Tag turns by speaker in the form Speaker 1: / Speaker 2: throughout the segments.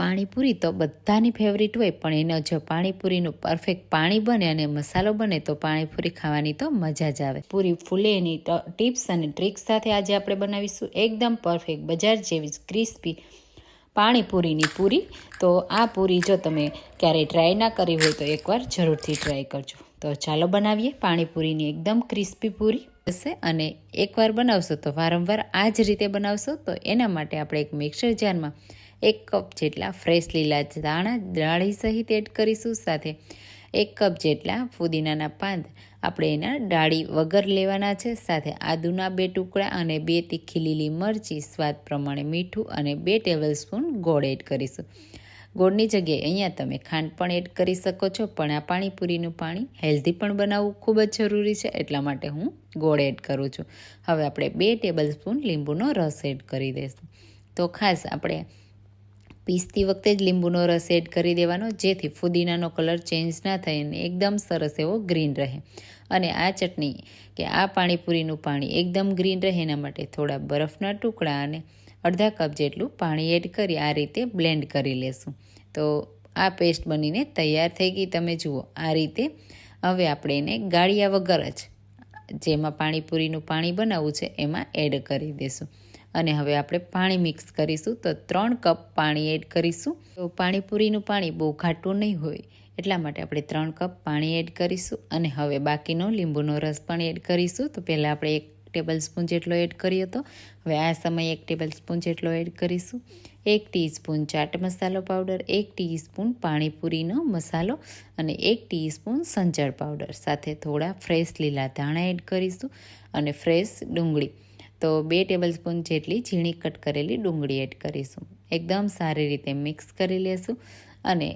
Speaker 1: પાણીપુરી તો બધાની ફેવરિટ હોય, પણ એનો જો પાણીપુરીનું પરફેક્ટ પાણી બને અને મસાલો બને, તો પાણીપુરી ખાવાની તો મજા જ આવે. પૂરી ફૂલે એની ટિપ્સ અને ટ્રિક્સ સાથે આજે આપણે બનાવીશું એકદમ પરફેક્ટ બજાર જેવી જ ક્રિસ્પી પાણીપુરીની પૂરી. તો આ પૂરી જો તમે ક્યારેય ટ્રાય ના કરી હોય, તો એકવાર જરૂરથી ટ્રાય કરજો. તો ચાલો બનાવીએ પાણીપુરીની એકદમ ક્રિસ્પી પૂરી. હશે અને એકવાર બનાવશો તો વારંવાર આ જ રીતે બનાવશો, તો એના માટે આપણે એક મિક્સર જારમાં એક કપ જેટલા ફ્રેશ લીલા દાણા દાળી સહિત એડ કરીશું સાથે. એક કપ જેટલા ફુદીનાના પાંદ આપણે એના ડાળી વગર લેવાના છે. સાથે આદુના બે ટુકડા અને બે તીખી લીલી મરચી, સ્વાદ પ્રમાણે મીઠું અને બે ટેબલ સ્પૂન ગોળ એડ કરીશું. ગોળની જગ્યાએ અહીંયા તમે ખાંડ પણ એડ કરી શકો છો, પણ આ પાણીપુરીનું પાણી હેલ્ધી પણ બનાવવું ખૂબ જ જરૂરી છે, એટલા માટે હું ગોળ એડ કરું છું. હવે આપણે બે ટેબલ સ્પૂન લીંબુનો રસ એડ કરી દઈશું. તો ખાસ આપણે પીસતી વખતે જ લીંબુનો રસ એડ કરી દેવાનો, જેથી ફુદીનાનો કલર ચેન્જ ના થાય અને એકદમ સરસ એવો ગ્રીન રહે. અને આ ચટણી, કે આ પાણીપુરીનું પાણી એકદમ ગ્રીન રહે એના માટે થોડા બરફના ટુકડા અને અડધા કપ જેટલું પાણી એડ કરી આ રીતે બ્લેન્ડ કરી લેશું. તો આ પેસ્ટ બનીને તૈયાર થઈ ગઈ. તમે જુઓ, આ રીતે હવે આપણે એને ગાળિયા વગર જ, જેમાં પાણીપુરીનું પાણી બનાવવું છે, એમાં એડ કરી દઈશું અને હવે આપણે પાણી મિક્સ કરીશું તો ત્રણ કપ પાણી એડ કરીશું. તો પાણીપુરીનું પાણી બહુ ઘાટું નહીં હોય, એટલા માટે આપણે ત્રણ કપ પાણી એડ કરીશું અને હવે બાકીનો લીંબુનો રસ પણ એડ કરીશું. તો પહેલાં આપણે એક ટેબલ સ્પૂન જેટલો એડ કર્યો હતો, હવે આ સમયે એક ટેબલ સ્પૂન જેટલો એડ કરીશું. એક ટીસ્પૂન ચાટ મસાલો પાવડર, એક ટીસ્પૂન પાણીપુરીનો મસાલો અને એક ટીસ્પૂન સંચળ પાવડર. સાથે થોડા ફ્રેશ લીલા ધાણા એડ કરીશું અને ફ્રેશ ડુંગળી. તો બે ટેબલ સ્પૂન જેટલી ઝીણી કટ કરેલી ડુંગળી એડ કરીશું. એકદમ સારી રીતે મિક્સ કરી લેશું અને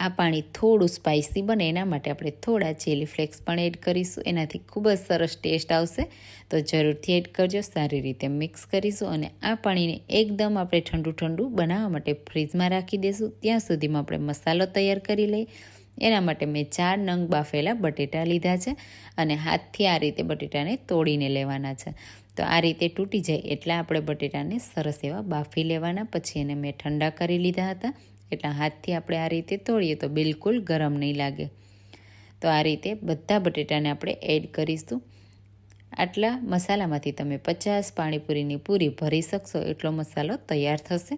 Speaker 1: આ પાણી થોડું સ્પાઇસી બને એના માટે આપણે થોડા ચીલી ફ્લેક્સ પણ એડ કરીશું. એનાથી ખૂબ જ સરસ ટેસ્ટ આવશે. તો જરૂરથી એડ કરજો, સારી રીતે મિક્સ કરીશું અને આ પાણીને એકદમ આપણે ઠંડુ ઠંડુ બનાવવા માટે ફ્રીજમાં રાખી દઈશું ત્યાં સુધીમાં આપણે મસાલો તૈયાર કરી લઈએ. એના માટે મેં ચાર નંગ બાફેલા બટેટા લીધા છે અને હાથથી આ રીતે બટેટાને તોડીને લેવાના છે. તો આ રીતે તૂટી જાય એટલે આપણે બટેટાને સરસ એવા બાફી લેવાના. પછી એને મેં ઠંડા કરી લીધા હતા. એટલે હાથથી આપણે આ રીતે તોડીએ તો બિલકુલ ગરમ નહીં લાગે. તો આ રીતે બધા બટેટાને આપણે એડ કરીશું. આટલા મસાલામાંથી તમે પચાસ પાણીપુરીની પૂરી ભરી શકશો. એટલો મસાલો તૈયાર થશે.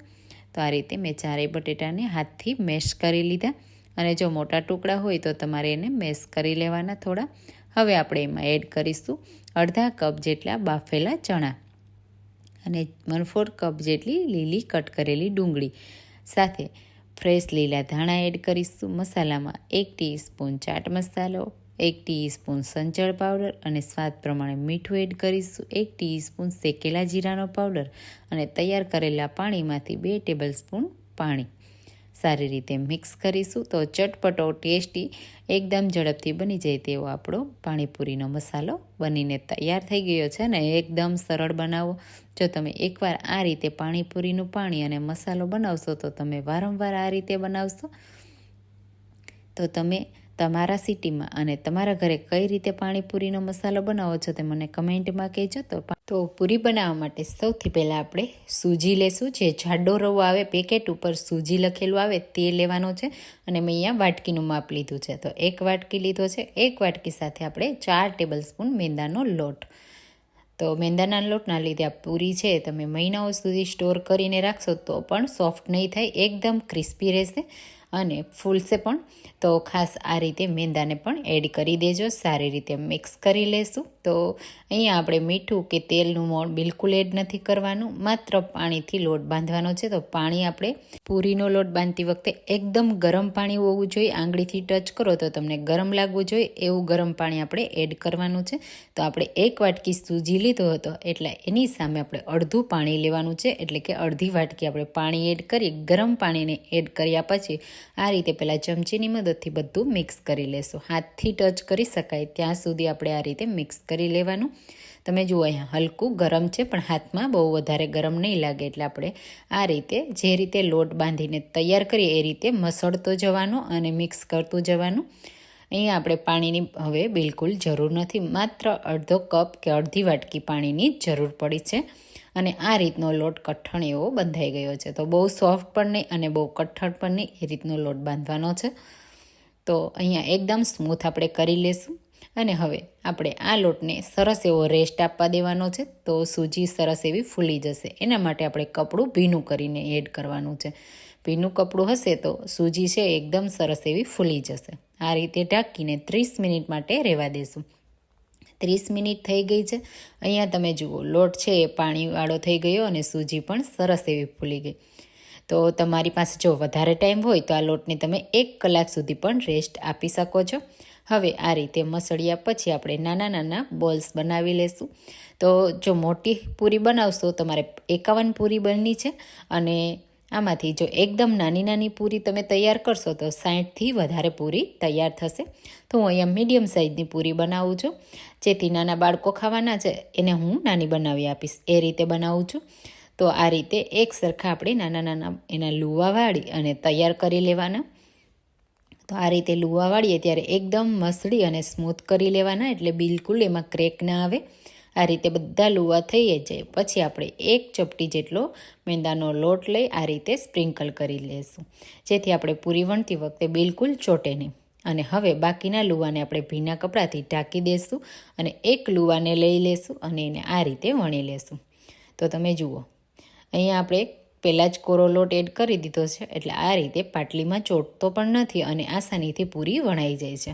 Speaker 1: તો આ રીતે મેં ચારેય બટેટાને હાથથી મેશ કરી લીધા. અને જો મોટા ટુકડા હોય તો તમારે એને મેશ કરી લેવાના થોડા. હવે આપણે એમાં એડ કરીશું અડધા કપ જેટલા બાફેલા ચણા અને વન ફોર કપ જેટલી લીલી કટ કરેલી ડુંગળી. સાથે ફ્રેશ લીલા ધાણા એડ કરીશું મસાલામાં એક ટીસ્પૂન ચાટ મસાલો, એક ટીસ્પૂન સંચળ પાવડર અને સ્વાદ પ્રમાણે મીઠું એડ કરીશું, એક ટીસ્પૂન શેકેલા જીરાનો પાવડર અને તૈયાર કરેલા પાણીમાંથી બે ટેબલ સ્પૂન પાણી. સારી રીતે મિક્સ કરીશું તો ચટપટો ટેસ્ટી એકદમ ઝડપથી બની જાય તેવો આપણો પાણીપુરીનો મસાલો બનીને તૈયાર થઈ ગયો છે ને એકદમ સરળ બનાવો. જો તમે એકવાર આ રીતે પાણીપુરીનું પાણી અને મસાલો બનાવશો તો તમે વારંવાર આ રીતે બનાવશો. તો તમે તમારા સિટીમાં અને તમારા ઘરે કઈ રીતે પાણીપુરીનો મસાલો બનાવો છો તે મને કમેન્ટમાં કહેજો. તો તો પૂરી બનાવવા માટે સૌથી પહેલાં આપણે સૂજી લેશું. જે જાડો રવો આવે, પેકેટ ઉપર સૂજી લખેલું આવે, તે લેવાનો છે. અને મેં અહીંયા વાટકીનું માપ લીધું છે. તો એક વાટકી લીધો છે. એક વાટકી સાથે આપણે ચાર ટેબલ સ્પૂન મેંદાનો લોટ. તો મેંદાના લોટના લીધે આ પૂરી છે. તમે મહિનાઓ સુધી સ્ટોર કરીને રાખશો તો પણ સોફ્ટ નહીં થાય, એકદમ ક્રિસ્પી રહેશે. અને ફૂલશે પણ. તો ખાસ આ રીતે મેંદાને પણ એડ કરી દેજો. સારી રીતે મિક્સ કરી લેશું. તો અહીંયા આપણે મીઠું કે તેલનું મોણ બિલકુલ એડ નથી કરવાનું. માત્ર પાણીથી લોટ બાંધવાનો છે. તો પાણી આપણે પૂરીનો લોટ બાંધતી વખતે એકદમ ગરમ પાણી હોવું જોઈએ. આંગળીથી ટચ કરો તો તમને ગરમ લાગવું જોઈએ. એવું ગરમ પાણી આપણે એડ કરવાનું છે. તો આપણે એક વાટકી સૂજી લીધો હતો એટલે એની સામે આપણે અડધું પાણી લેવાનું છે. એટલે કે અડધી વાટકી આપણે પાણી એડ કરી ગરમ પાણીને એડ કર્યા પછી આ રીતે પહેલાં ચમચીની મદદથી બધું મિક્સ કરી લેશું. હાથથી ટચ કરી શકાય. ત્યાં સુધી આપણે આ રીતે મિક્સ કરી લેવાનું. તમે જુઓ, અહીંયા હલકું ગરમ છે, પણ હાથમાં બહુ વધારે ગરમ નહીં લાગે. એટલે આપણે આ રીતે જે રીતે લોટ બાંધીને તૈયાર કરીએ, એ રીતે મસળતો જવાનો અને મિક્સ કરતું જવાનું. અહીંયા આપણે પાણીની હવે બિલકુલ જરૂર નથી. માત્ર અડધો કપ કે અડધી વાટકી પાણીની જરૂર પડી છે. અને આ રીતનો લોટ કઠણ એવો બંધાઈ ગયો છે. તો બહુ સોફ્ટ પણ નહીં અને બહુ કઠણ પણ નહીં એ રીતનો લોટ બાંધવાનો છે. તો અહીંયા એકદમ સ્મૂથ આપણે કરી લેશું. અને હવે આપણે આ લોટને સરસ એવો રેસ્ટ આપવા દેવાનો છે. તો સૂજી સરસ એવી ફૂલી જશે. એના માટે આપણે કપડું ભીનું કરીને એડ કરવાનું છે. ભીનું કપડું હશે તો સૂજી છે એકદમ સરસ એવી ફૂલી જશે. આ રીતે ઢાંકીને ત્રીસ મિનિટ માટે રહેવા દેશું. ત્રીસ મિનિટ થઈ ગઈ છે. અહીંયા તમે જુઓ, લોટ છે, એ પાણીવાળો થઈ ગયો અને સૂજી પણ સરસ એવી ફૂલી ગઈ. તો તમારી પાસે જો વધારે ટાઈમ હોય તો આ લોટને તમે એક કલાક સુધી પણ રેસ્ટ આપી શકો છો. હવે આ રીતે મસળ્યા પછી આપણે નાના નાના બોલ્સ બનાવી લેશું. તો જો મોટી પૂરી બનાવશો, તમારે એકાવન પૂરી બનની છે અને આમાંથી જો એકદમ નાની નાની પૂરી તમે તૈયાર કરશો તો સાઠથી વધારે પૂરી તૈયાર થશે. તો હું અહીંયા મીડિયમ સાઇઝની પૂરી બનાવું છું. જેથી નાના બાળકો ખાવાના છે, એને હું નાની બનાવી આપીશ. એ રીતે બનાવું છું. તો આ રીતે એક સરખા આપણે નાના નાના એના લુવા વાળી અને તૈયાર કરી લેવાના. તો આ રીતે લુવા વાળીએ ત્યારે એકદમ મસળી અને સ્મૂથ કરી લેવાના, એટલે બિલકુલ એમાં ક્રેક ના આવે. આ રીતે બધા લુવા થઈ જાય. પછી આપણે એક ચપટી જેટલો મેંદાનો લોટ લઈ આ રીતે સ્પ્રિંકલ કરી લઈશું જેથી આપણે પૂરી વણતી વખતે બિલકુલ ચોટે નહીં. અને હવે બાકીના લુવાને આપણે ભીના કપડાથી ઢાંકી દઈશું અને એક લુવાને લઈ લેશું અને એને આ રીતે વણી લેશું. તો તમે જુઓ, અહીંયા આપણે પહેલાં જ કોરો લોટ એડ કરી દીધો છે. એટલે આ રીતે પાટલીમાં ચોટતો પણ નથી અને આસાનીથી પૂરી વણાઈ જાય છે.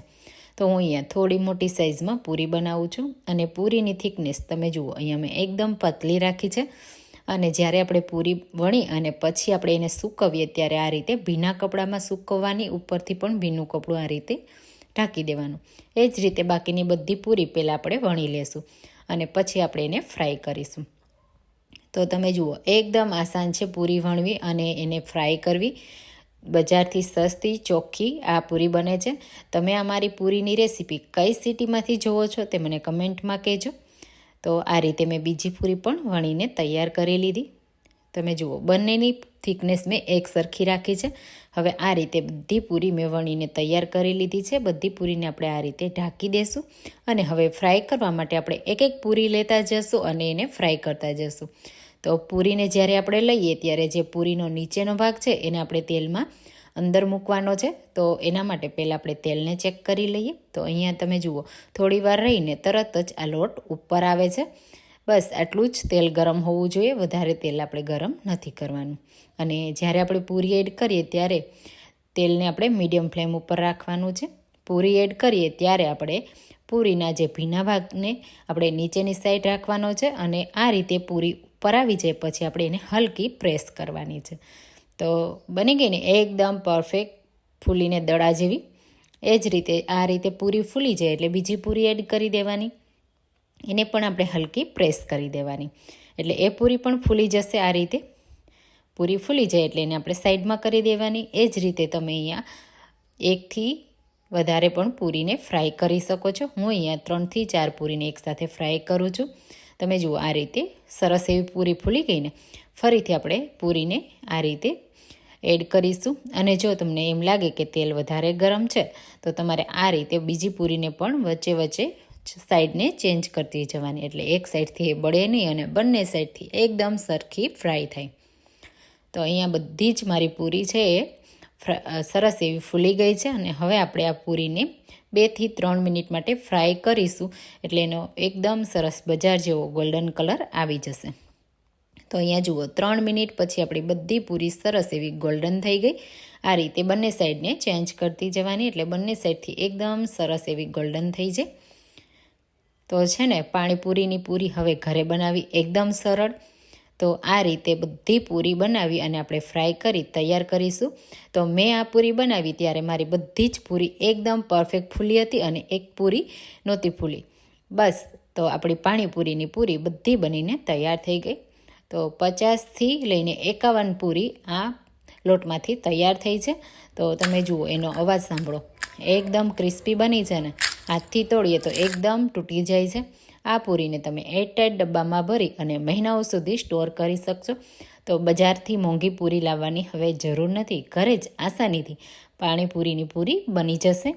Speaker 1: તો હું અહીંયા થોડી મોટી સાઇઝમાં પૂરી બનાવું છું અને પૂરીની થિકનેસ તમે જુઓ, અહીંયા મેં એકદમ પતલી રાખી છે. અને જ્યારે આપણે પૂરી વણી અને પછી આપણે એને સૂકવીએ ત્યારે આ રીતે ભીના કપડામાં સૂકવવાની, ઉપરથી પણ ભીનું કપડું આ રીતે ઢાંકી દેવાનું. એ જ રીતે બાકીની બધી પૂરી પહેલાં આપણે વણી લેશું અને પછી આપણે એને ફ્રાય કરીશું. તો તમે જુઓ, એકદમ આસાન છે પૂરી વણવી અને એને ફ્રાય કરવી. બજારથી સસ્તી, ચોખ્ખી આ પૂરી બને છે. તમે અમારી પૂરીની રેસીપી કઈ સિટીમાંથી જુઓ છો તે મને કમેન્ટમાં કહેજો. તો આ રીતે મેં બીજી પૂરી પણ વણીને તૈયાર કરી લીધી. તમે જુઓ, બંનેની થિકનેસ મેં એક સરખી રાખી છે. હવે આ રીતે બધી પૂરી મેં વણીને તૈયાર કરી લીધી છે. બધી પૂરીને આપણે આ રીતે ઢાંકી દઈશું અને હવે ફ્રાય કરવા માટે આપણે એક એક પૂરી લેતા જશું અને એને ફ્રાય કરતા જશું. તો પૂરીને જ્યારે આપણે લઈએ, ત્યારે જે પૂરીનો નીચેનો ભાગ છે, એને આપણે તેલમાં અંદર મૂકવાનો છે. તો એના માટે પહેલાં આપણે તેલને ચેક કરી લઈએ. તો અહીંયા તમે જુઓ, થોડી વાર રહીને તરત જ આ લોટ ઉપર આવે છે. બસ, આટલું જ તેલ ગરમ હોવું જોઈએ. વધારે તેલ આપણે ગરમ નથી કરવાનું. અને જ્યારે આપણે પૂરી એડ કરીએ, ત્યારે તેલને આપણે મીડિયમ ફ્લેમ ઉપર રાખવાનું છે. પૂરી એડ કરીએ, ત્યારે આપણે પૂરીના જે ભીના ભાગને આપણે નીચેની સાઈડ રાખવાનો છે અને આ રીતે પૂરી ઉપર આવી જાય પછી આપણે એને હલકી પ્રેસ કરવાની છે. તો બની ગઈ ને એકદમ પરફેક્ટ ફૂલીને દડા જેવી. એ જ રીતે આ રીતે પૂરી ફૂલી જાય એટલે બીજી પૂરી એડ કરી દેવાની. એને પણ આપણે હલકી પ્રેસ કરી દેવાની. એટલે એ પૂરી પણ ફૂલી જશે આ રીતે. પૂરી ફૂલી જાય એટલે એને આપણે સાઈડમાં કરી દેવાની. એ જ રીતે તમે અહીંયા એકથી વધારે પણ પૂરીને ફ્રાય કરી શકો છો. હું અહીંયા ત્રણથી ચાર પૂરીને એકસાથે ફ્રાય કરું છું. તમે જુઓ આ રીતે સરસ એવી પૂરી ફૂલી ગઈને ફરીથી આપણે પૂરીને આ રીતે એડ કરીશું. અને જો તમને એમ લાગે કે તેલ વધારે ગરમ છે, તો તમારે આ રીતે બીજી પૂરીને પણ વચ્ચે વચ્ચે સાઈડને ચેન્જ કરતી જવાની. એટલે એક સાઈડથી એ બળે નહીં અને બંને સાઈડથી એકદમ સરખી ફ્રાય થાય. તો અહીંયા બધી જ મારી પૂરી છે એ સરસ એવી ફૂલી ગઈ છે અને હવે આપણે આ પૂરીને બેથી ત્રણ મિનિટ માટે ફ્રાય કરીશું. એટલે એનો એકદમ સરસ બજાર જેવો ગોલ્ડન કલર આવી જશે. તો અહીંયા જુઓ, ત્રણ મિનિટ પછી આપણી બધી પૂરી સરસ એવી ગોલ્ડન થઈ ગઈ. આ રીતે બંને સાઈડને ચેન્જ કરતી જવાની, એટલે બંને સાઈડથી એકદમ સરસ એવી ગોલ્ડન થઈ જાય. તો છે ને, પાણીપુરીની પૂરી હવે ઘરે બનાવી એકદમ સરળ. તો આ રીતે બધી પૂરી બનાવી અને આપણે ફ્રાય કરી તૈયાર કરીશું. તો મેં આ પૂરી બનાવી ત્યારે મારી બધી જ પૂરી એકદમ પરફેક્ટ ફૂલી હતી અને એક પૂરી નહોતી ફૂલી. બસ, તો આપણી પાણીપુરીની પૂરી બધી બનીને તૈયાર થઈ ગઈ. તો પચાસથી લઈને એકાવન પૂરી આ લોટમાંથી તૈયાર થઈ છે. તો તમે જુઓ, એનો અવાજ સાંભળો. એકદમ ક્રિસ્પી બની છે ને. હાથથી તોડીએ તો એકદમ તૂટી જાય છે. આ પૂરીને તમે એરટાઈટ ડબ્બામાં ભરી અને મહિનાઓ સુધી સ્ટોર કરી શકશો. તો બજારથી મોંઘી પૂરી લાવવાની હવે જરૂર નથી, ઘરે જ આસાનીથી પાણીપુરીની પૂરી બની જશે.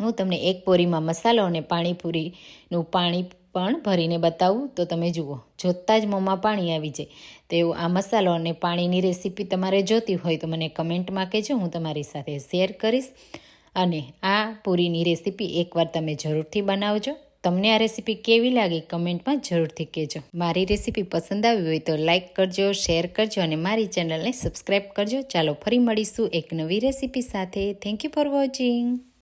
Speaker 1: હું તમને એક પૂરીમાં મસાલો અને પાણીપુરીનું પાણી પણ ભરીને બતાવું. તો તમે જુઓ, જોતાં જ મોંમાં પાણી આવી જાય. તો આ મસાલો અને પાણીની રેસીપી તમારે જોતી હોય તો મને કમેન્ટમાં કહેજો, હું તમારી સાથે શેર કરીશ. અને આ પૂરીની રેસીપી એકવાર તમે જરૂરથી બનાવજો. તમને આ રેસીપી કેવી લાગી કમેન્ટમાં જરૂરથી કહેજો. મારી રેસીપી પસંદ આવી હોય તો લાઇક કરજો, શેર કરજો અને મારી ચેનલને સબસ્ક્રાઈબ કરજો. ચાલો ફરી મળીશું એક નવી રેસીપી સાથે. Thank you for watching